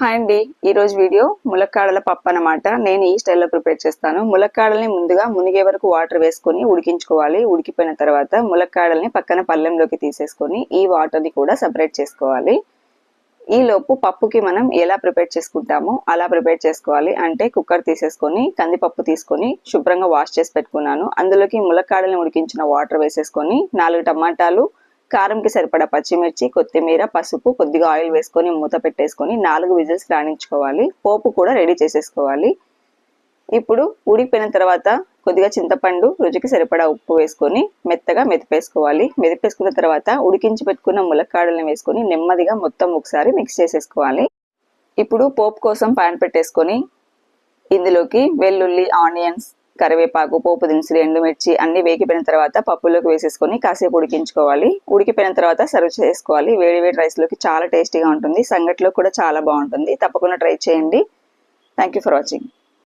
Hi అండి. ఈరోజు video ములక్కాడల పప్పు అన్నమాట. నేను ఈ స్టైల్లో ప్రిపేర్ చేస్తాను. ములక్కాడల్ని ముందుగా మునిగే వరకు వాటర్ వేసుకొని ఉడికించుకోవాలి. ఉడికిపోయిన తర్వాత ములక్కాడల్ని పక్కన పళ్ళెంలోకి తీసేసుకొని ఈ వాటర్ని కూడా సపరేట్ చేసుకోవాలి. ఈ లోపు పప్పుకి మనం ఎలా ప్రిపేర్ చేసుకుంటామో అలా ప్రిపేర్ చేసుకోవాలి. అంటే కుక్కర్ తీసేసుకొని కందిపప్పు తీసుకొని శుభ్రంగా వాష్ చేసి పెట్టుకున్నాను. అందులోకి ములక్కాడల్ని ఉడికించిన వాటర్ వేసేసుకొని నాలుగు టమాటాలు కారంకి సరిపడా పచ్చిమిర్చి కొత్తిమీర పసుపు కొద్దిగా ఆయిల్ వేసుకొని మూత పెట్టేసుకొని నాలుగు విజిల్స్ రాణించుకోవాలి. పోపు కూడా రెడీ చేసేసుకోవాలి. ఇప్పుడు ఉడికిపోయిన తర్వాత కొద్దిగా చింతపండు రుచికి సరిపడా ఉప్పు వేసుకొని మెత్తగా మెదిపేసుకోవాలి. మెదిపేసుకున్న తర్వాత ఉడికించి పెట్టుకున్న ములక్కాడలను వేసుకొని నెమ్మదిగా మొత్తం ఒకసారి మిక్స్ చేసేసుకోవాలి. ఇప్పుడు పోపు కోసం పాన్ పెట్టేసుకొని ఇందులోకి వెల్లుల్లి ఆనియన్స్ కరివేపాకు పోపు దినుసులు ఎండుమిర్చి అన్ని వేగిపోయిన తర్వాత పప్పులోకి వేసేసుకొని కాసేపు ఉడికించుకోవాలి. ఉడికిపోయిన తర్వాత సర్వ్ చేసుకోవాలి. వేడి వేడి రైస్లోకి చాలా టేస్టీగా ఉంటుంది. సంగట్లో కూడా చాలా బాగుంటుంది. తప్పకుండా ట్రై చేయండి. Thank you for watching